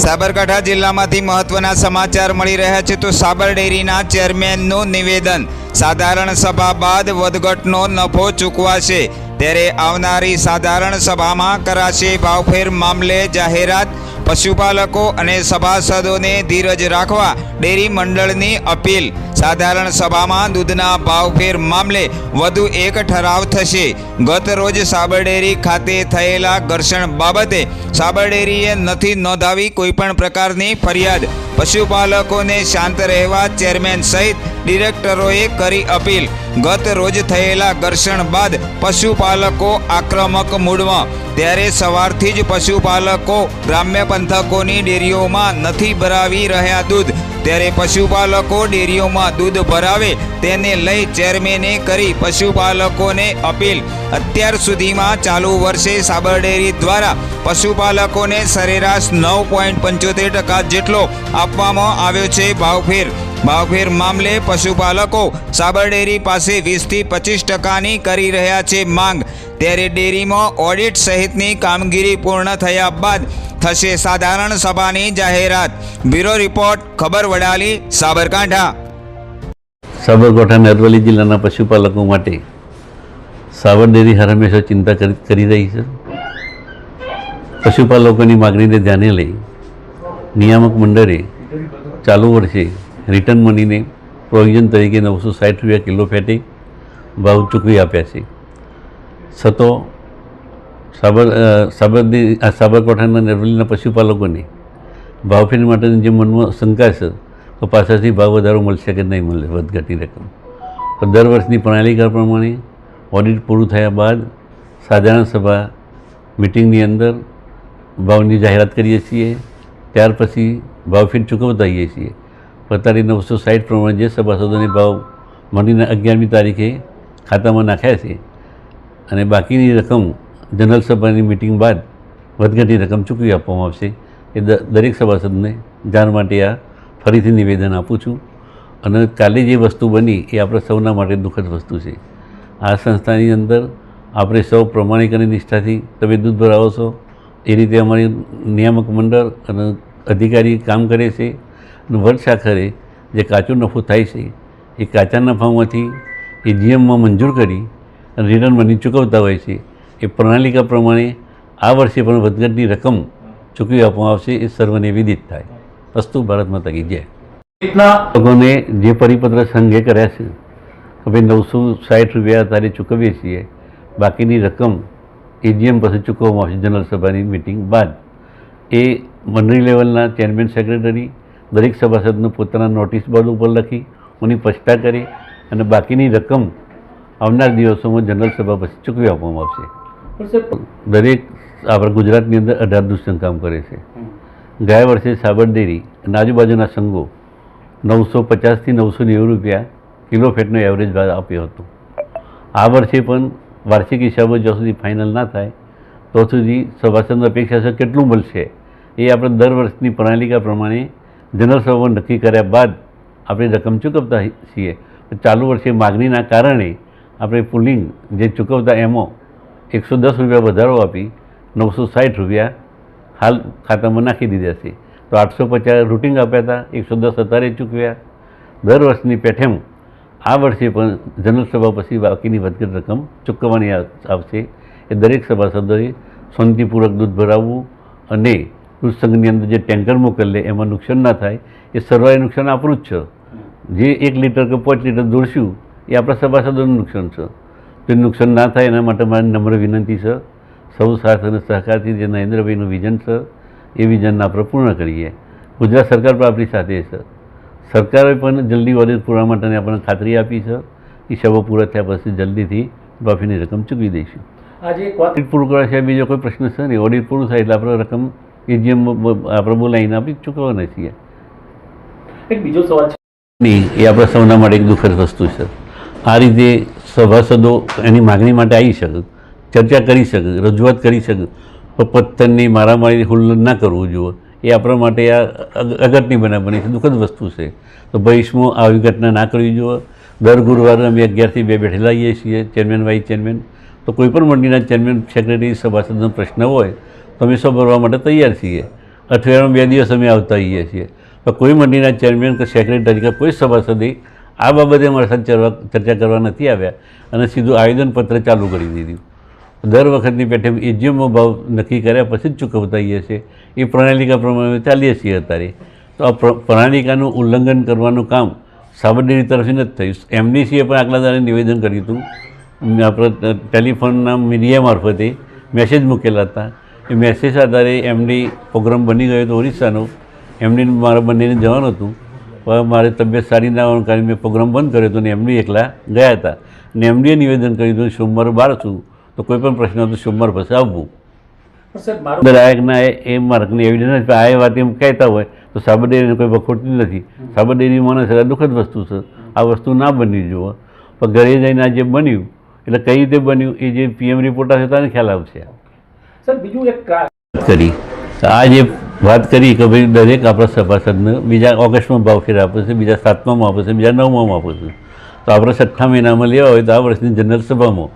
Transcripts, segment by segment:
સાબરકાંઠા જિલ્લામાંથી મહત્વના સમાચાર મળી રહ્યા છે તો સાબર ડેરીના ચેરમેનનું નિવેદન. સાધારણ સભા બાદ વધઘટનો નફો ચૂકવાશે. ત્યારે આવનારી સાધારણ સભામાં કરાશે ભાવફેર મામલે જાહેરાત. પશુપાલકો અને સભાસદોને ધીરજ રાખવા ડેરી મંડળની અપીલ. સાધારણ સભામાં દૂધના ભાવફેર મામલે વધુ એક ઠરાવ થશે. ગત રોજ સાબરડેરી ખાતે થયેલા ઘર્ષણ બાબતે સાબરડેરીએ નથી નોંધાવી કોઈપણ પ્રકારની ફરિયાદ. પશુપાલકોને શાંત રહેવા ચેરમેન સહિત ડિરેક્ટરોએ કરી અપીલ. ગત રોજ થયેલા ઘર્ષણ બાદ પશુપાલકો આક્રમક મૂડમાં. ત્યારે સવારથી જ પશુપાલકો ગ્રામ્ય પંથકોની ડેરીઓમાં નથી ભરાવી રહ્યા દૂધ. ત્યારે પશુપાલકો ડેરીઓમાં દૂધ ભરાવે તેને લઈ ચેરમેને કરી પશુપાલકોને અપીલ. અત્યાર સુધીમાં ચાલુ વર્ષે સાબર ડેરી દ્વારા પશુપાલકોને સરેરાશ નવ પોઈન્ટ પંચોતેર ટકા જેટલો આપવામાં આવ્યો છે ભાવફેર. ભાવફેર મામલે પશુપાલકો સાબર ડેરી પાસે વીસથી પચીસ ટકાની કરી રહ્યા છે માંગ. ત્યારે ડેરીમાં ઓડિટ સહિતની કામગીરી પૂર્ણ થયા બાદ થશે. સાધારણ સભાની જાહેરાત. બ્યુરો રિપોર્ટ, ખબર વડાલી, સાબરકાંઠા. સાબરકાંઠા અરવલ્લી જિલ્લાના પશુપાલકો માટે સાબર ડેરી હર હંમેશા ચિંતા કરી રહી છે. પશુપાલકોની માગણીને ધ્યાને લઈ નિયામક મંડળે ચાલુ વર્ષે રિટર્ન મનીને પ્રોવિઝન તરીકે નવસો સાઠ રૂપિયા કિલો ફેટે ભાવ ચૂકવી આપ્યા છે. છતો સાબર સાબરની આ સાબરકાંઠાના અરવલ્લીના પશુપાલકોને ભાવફેર માટેની જે મનમાં શંકા છે, તો પાછળથી ભાવ વધારો મળશે કે નહીં મળે વધઘટની રકમ. તો દર વર્ષની પ્રણાલિકા પ્રમાણે ઓડિટ પૂરું થયા બાદ સાધારણ સભા મિટિંગની અંદર ભાવની જાહેરાત કરીએ છીએ. ત્યાર પછી ભાવફેર ચૂકવતા આવીએ છીએ. પથારી નવસો સાઠ પ્રમાણે જે સભાસદોને ભાવ મંડીના અગિયારમી તારીખે ખાતામાં નાખ્યા છે અને બાકીની રકમ જનરલ સભાની મિટિંગ બાદ વધઘટની રકમ ચૂકવી આપવામાં આવશે. એ દરેક સભાસદને જાણ માટે આ ફરીથી નિવેદન આપું છું. અને કાલે જે વસ્તુ બની એ આપણા સૌના માટે દુઃખદ વસ્તુ છે. આ સંસ્થાની અંદર આપણે સૌ પ્રમાણિક અને નિષ્ઠાથી તમે દૂધ ભરાવો છો. એ રીતે અમારી નિયામક મંડળ અને અધિકારી કામ કરે છે. અને વર્ષ આખરે જે કાચો નફો થાય છે, એ કાચા નફામાંથી એ જીએમમાં મંજૂર કરી અને રિટર્ન મની ચૂકવતા હોય છે. એ પ્રણાલિકા પ્રમાણે આ વર્ષે પણ વધઘટની રકમ ચૂકવી આપવામાં આવશે એ સર્વને વિદિત થાય. વસ્તુ ભારતમાં તકી જાય. લોકોને જે પરિપત્ર સંઘે કર્યા છે કે ભાઈ નવસો સાઠ રૂપિયા તારે ચૂકવીએ છીએ બાકીની રકમ એજીએમ પાસે ચૂકવવામાં આવશે જનરલ સભાની મિટિંગ બાદ. એ મંડળી લેવલના ચેરમેન સેક્રેટરી દરેક સભાસદનું પોતાના નોટિસ બોર્ડ ઉપર લખી એની પછતા કરી અને બાકીની રકમ આવનાર દિવસોમાં જનરલ સભા પછી ચૂકવી આપવામાં આવશે. દરેક આપણા ગુજરાતની અંદર અઢાર દૂષણ કામ કરે છે. ગયા વર્ષે સાબરડેરી અને આજુબાજુના સંઘો નવસો પચાસથી નવસો નેવું રૂપિયા કિલો ફેટનો એવરેજ ભાવ આપ્યો હતો. આ વર્ષે પણ વાર્ષિક હિસાબો જ્યાં સુધી ફાઇનલ ના થાય તો સુધી સભાસદની અપેક્ષા છે કેટલું મળશે એ આપણે દર વર્ષની પ્રણાલિકા પ્રમાણે જનરલ સભા નક્કી કર્યા બાદ આપણે રકમ ચૂકવતા છીએ. ચાલુ વર્ષે માગણીના કારણે આપણે પુલિંગ જે ચૂકવતા એમાં એકસો દસ રૂપિયા વધારો આપી નવસો સાઠ રૂપિયા હાલ ખાતામાં નાખી દીધા છે. તો આઠસો પચાસ રૂટિંગ આપ્યા હતા એકસો દસ અત્યારે ચૂકવ્યા. દર વર્ષની પેઠેમ આ વર્ષે પણ જનરલ સભા પછી બાકીની વધઘટ રકમ ચૂકવવાની આવશે. એ દરેક સભાસદોએ શાંતિપૂર્વક દૂધ ભરાવવું અને દૂધ સંઘની અંદર જે ટેન્કર મોકલે એમાં નુકસાન ના થાય એ સર્વાય નુકસાન આપણું જ છે. જે એક લીટર કે પાંચ લીટર દોડશું એ આપણા સભાસદોનું નુકસાન છે. તો એ નુકસાન ના થાય એના માટે મારી નમ્ર વિનંતી છે. સૌ સાથ અને સહકારથી જે નરેન્દ્રભાઈનું વિઝન છે એ વિઝનને આપણે પૂર્ણ કરીએ. ગુજરાત સરકાર પણ આપણી સાથે છે. સરકારે પણ જલ્દી ઓડિટ પૂરા માટેની આપણને ખાતરી આપી છે. એ સેવા પૂરા થયા પછી જલ્દીથી માફીની રકમ ચૂકવી દઈશું. આજે ઓડિટ પૂરું કરવા સિવાય બીજો કોઈ પ્રશ્ન છે નહીં. ઓડિટ પૂરું થાય એટલે આપણે રકમ એજીએમ આપણે બોલાવીને આપી ચૂકવવાના છીએ. એક બીજો સવાલ છે. નહીં એ આપણા સૌના માટે એક દુઃખદ વસ્તુ છે. આ રીતે સભાસદો એની માગણી માટે આવી શકે, ચર્ચા કરી શકે, રજૂઆત કરી શકે, પણ પથ્થરની મારામારી હુલ્લડ ના કરવું જોઈએ એ આપણા માટે આ અગ- અગત્યની બનાવ બની છે દુઃખદ વસ્તુ છે. તો ભવિષ્યમાં આવી ઘટના ના કરવી જોઈએ દર ગુરુવારે અમે અગિયારથી બે બેઠેલા આવીએ છીએ, ચેરમેન, વાઇસ ચેરમેન. તો કોઈ મંડળીના ચેરમેન, સેક્રેટરી સભાસદનો પ્રશ્ન હોય, તો અમે સૌ ભરવા માટે તૈયાર છીએ. અઠવાડિયામાં બે દિવસ અમે આવતા આવીએ છીએ. પણ કોઈ મંડળીના ચેરમેન કે સેક્રેટરી કે કોઈ સભાસદે આ બાબતે અમારા સાથે ચર્ચા કરવા નથી આવ્યા અને સીધું આવેદનપત્ર ચાલુ કરી દીધું. દર વખતની પેઠે એજીએમનો ભાવ નક્કી કર્યા પછી જ ચૂકવતા હોઈએ છીએ. એ પ્રણાલિકા પ્રમાણે ચાલીએ છીએ અત્યારે. તો આ પ્ર- પ્રણાલિકાનું ઉલ્લંઘન કરવાનું કામ સાબરડેરી તરફથી નથી થયું. એમડીસીએ પણ આગલા દાડે નિવેદન કર્યું હતું. આપણે ટેલિફોનના મીડિયા મારફતે મેસેજ મૂકેલા હતા. એ મેસેજ આધારે એમડી પ્રોગ્રામ બની ગયો હતો ઓરિસ્સાનો. એમડી મારા બંનેને જવાનું હતું. પણ મારી તબિયત સારી ના હોવાને કારણે મેં પ્રોગ્રામ બંધ કર્યો હતો ને એમડી એકલા ગયા હતા. ને એમડીએ નિવેદન કર્યું હતું સોમવાર બહાર છું. તો કોઈ પણ પ્રશ્ન હતો સોમવાર પછી આવવું. આયકના એ માર્કની એવિડન્સ આ એ વાત એમ કહેતા હોય તો સાબરડેરીને કોઈ વખોટતી નથી. સાબરડેરી માણસ એટલે દુઃખદ વસ્તુ છે. આ વસ્તુ ના બની જુઓ. પણ ઘરે જઈને આ જે બન્યું એટલે કઈ રીતે બન્યું એ જે પીએમ રિપોર્ટ આવશે તેને ખ્યાલ આવશે. સર બીજું એક કરી. આ જે વાત કરી કે ભાઈ દરેક આપણા સભાસદને બીજા ઓગસ્ટમાં ભાવફેર આપે છે બીજા સાતમામાં આપે છે બીજા નવમાં આપે છે. તો આપણે છઠ્ઠા મહિનામાં લેવા હોય તો આ વર્ષની જનરલ સભામાં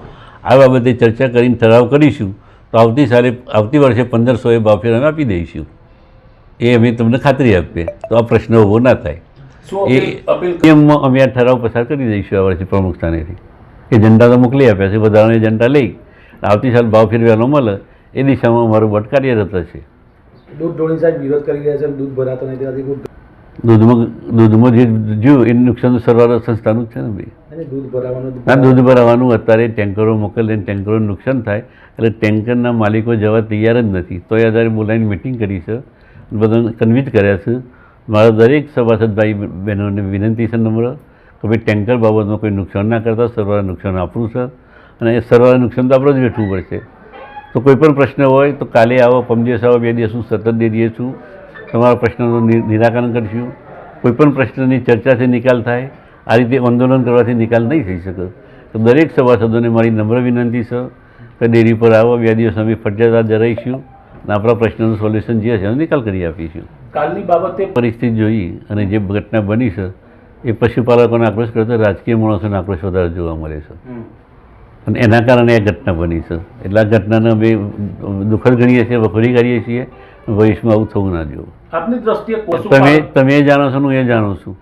આ બાબતે ચર્ચા કરીને ઠરાવ કરીશું. તો આવતી સાલે આવતી વર્ષે પંદરસો એ ભાવફેર અમે આપી દઈશું. એ અમે તમને ખાતરી આપીએ. તો આ પ્રશ્ન ઊભો ના થાય. એમમાં એ અમે આ ઠરાવ પસાર કરી દઈશું આ વર્ષે પ્રમુખ સ્થાનેથી. એજન્ડા તો મોકલી આપ્યા છે વધારાની એજન્ડા લઈ. આવતી સાલ ભાવ ફેરવાનો મળે એ દિશામાં અમારું બટ કાર્યરત હશે દૂધ ઢોળી સાહેબ વિરોધ કરી રહ્યા છે દૂધ ભરાતો નથી ત્યાંથી દૂધ દૂધમાં દૂધમાં જે જ્યું એનું નુકસાન તો સરવાળા સંસ્થાનું જ છે ને ભાઈ. દૂધ ભરાવાનું ના દૂધ ભરાવાનું અત્યારે ટેન્કરો મોકલે ટેન્કરોનું નુકસાન થાય એટલે ટેન્કરના માલિકો જવા તૈયાર જ નથી. તો એ આધારે બોલાવીને મિટિંગ કરી છે બધાને કન્વિન્સ કર્યા છે. મારા દરેક સભાસદ ભાઈ બહેનોને વિનંતી છે નમ્ર કે ભાઈ ટેન્કર બાબતમાં કોઈ નુકસાન ના કરતા સરવાળા નુકસાન આપણું છે. અને એ સરવાળા નુકસાન તો આપણે જ વેઠવું પડશે. તો કોઈ પણ પ્રશ્ન હોય તો કાલે આવો પમદિવસ આવો બે દિવસ હું સતત દે દઈએ છું. તમારા પ્રશ્નનું નિરાકરણ કરીશું. કોઈ પણ પ્રશ્નની ચર્ચાથી નિકાલ થાય. આ રીતે આંદોલન કરવાથી નિકાલ નહીં થઈ શકે. તો દરેક સભાસદોને મારી નમ્ર વિનંતી છે કે ડેરી પર આવો બે દિવસ અમે ફરજિયાત રહીશું અને આપણા પ્રશ્નોનું સોલ્યુશન જે હશે એનો નિકાલ કરી આપીશું. કાલની બાબતે પરિસ્થિતિ જોઈ અને જે ઘટના બની છે એ પશુપાલકોનો આક્રોશ કરતા રાજકીય માણસોને આક્રોશ વધારે જોવા મળે છે. અને એના કારણે આ ઘટના બની છે. એટલે આ ઘટનાને અમે દુઃખદ ગણીએ છીએ વખોડી કાઢીએ છીએ ભવિષ્યમાં આવું થવું ના જોવું આપની દ્રષ્ટિએ તમે તમે એ જાણો છો હું એ જાણું છું.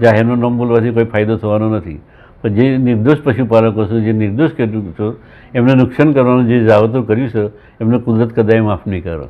જાહેરનું નામ બોલવાથી કોઈ ફાયદો થવાનો નથી. પણ જે નિર્દોષ પશુપાલકો છે જે નિર્દોષ ખેડૂતો છો એમને નુકસાન કરવાનું જે જાવતો કર્યું છે એમને કુદરત કદાય માફ નહીં કરો.